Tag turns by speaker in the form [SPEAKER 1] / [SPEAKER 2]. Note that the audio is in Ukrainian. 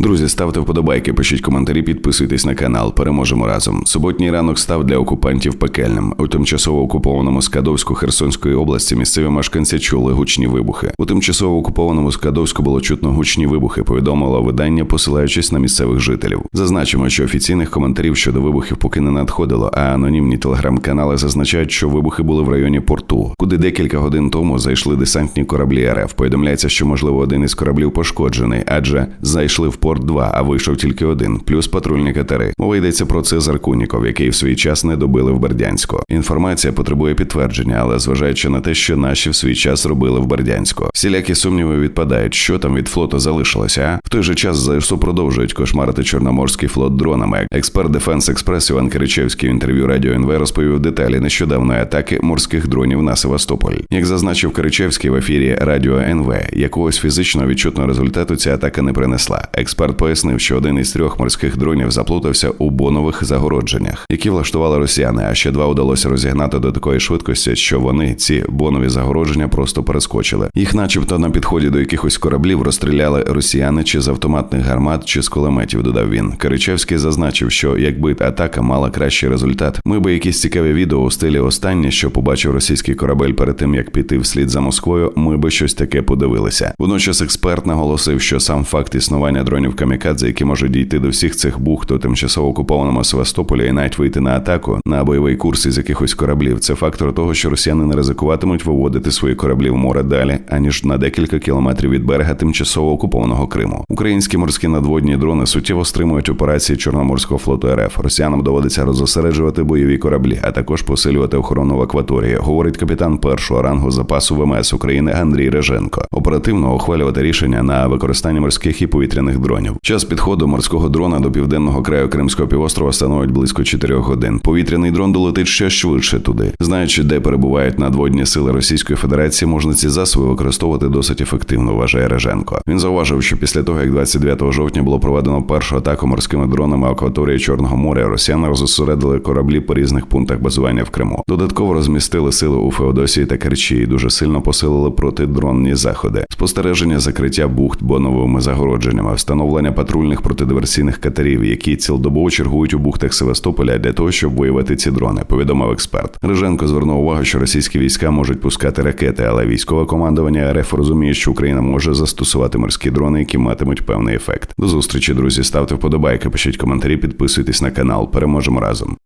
[SPEAKER 1] Друзі, ставте вподобайки, пишіть коментарі, підписуйтесь на канал. Переможемо разом. Суботній ранок став для окупантів пекельним. У тимчасово окупованому Скадовську Херсонської області місцеві мешканці чули гучні вибухи. У тимчасово окупованому Скадовську було чутно гучні вибухи. Повідомило видання, посилаючись на місцевих жителів. Зазначимо, що офіційних коментарів щодо вибухів поки не надходило, а анонімні телеграм-канали зазначають, що вибухи були в районі порту, куди декілька годин тому зайшли десантні кораблі РФ. Повідомляється, що можливо один із кораблів пошкоджений, адже зайшли в порт 2, а вийшов тільки один, плюс патрульні катери. Мова йдеться про Цезар Куніков, який в свій час не добили в Бердянську. Інформація потребує підтвердження, але зважаючи на те, що наші в свій час робили в Бердянську. Всілякі сумніви відпадають, що там від флоту залишилося. А в той же час ЗСУ продовжують кошмарити Чорноморський флот дронами. Експерт Дефенс Експрес Іван Киричевський в інтерв'ю Радіо НВ розповів деталі нещодавної атаки морських дронів на Севастополь. Як зазначив Киричевський в ефірі Радіо НВ, якогось фізичного відчутного результату ця атака не принесла. Експерт пояснив, що один із трьох морських дронів заплутався у бонових загородженнях, які влаштували росіяни. А ще два удалося розігнати до такої швидкості, що вони ці бонові загородження просто перескочили. Їх, начебто, на підході до якихось кораблів розстріляли росіяни чи з автоматних гармат, чи з кулеметів. Додав він. Киричевський зазначив, що якби атака мала кращий результат, ми би якісь цікаві відео у стилі останнє, що побачив російський корабель перед тим, як піти вслід за Москвою. Ми би щось таке подивилися. Водночас експерт наголосив, що сам факт існування дронів камікадзе, які можуть дійти до всіх цих бухт у тимчасово окупованому Севастополі і навіть вийти на атаку на бойовий курс із якихось кораблів. Це фактор того, що росіяни не ризикуватимуть виводити свої кораблі в море далі, аніж на декілька кілометрів від берега тимчасово окупованого Криму. Українські морські надводні дрони суттєво стримують операції Чорноморського флоту РФ. Росіянам доводиться розосереджувати бойові кораблі, а також посилювати охорону в акваторії. Говорить капітан першого рангу запасу ВМС України Андрій Реженко. Оперативно ухвалювати рішення на використання морських і повітряних дронів. Час підходу морського дрона до південного краю Кримського півострова становить близько 4 годин. Повітряний дрон долетить ще швидше туди. Знаючи, де перебувають надводні сили Російської Федерації, можна ці засоби використовувати досить ефективно. Вважає Реженко. Він зауважив, що після того, як 29 жовтня було проведено першу атаку морськими дронами акваторії Чорного моря, росіяни розосередили кораблі по різних пунктах базування в Криму. Додатково розмістили сили у Феодосії та Керчі і дуже сильно посилили протидронні заходи, спостереження закриття бухт боновими загородженнями, встановлення патрульних протидиверсійних катерів, які цілодобово чергують у бухтах Севастополя для того, щоб виявити ці дрони. Повідомив експерт. Риженко звернув увагу, що російські війська можуть пускати ракети, але військове командування РФ розуміє, що Україна може застосувати морські дрони, які матимуть певний ефект. До зустрічі, друзі. Ставте вподобайки, пишіть коментарі, підписуйтесь на канал. Переможемо разом.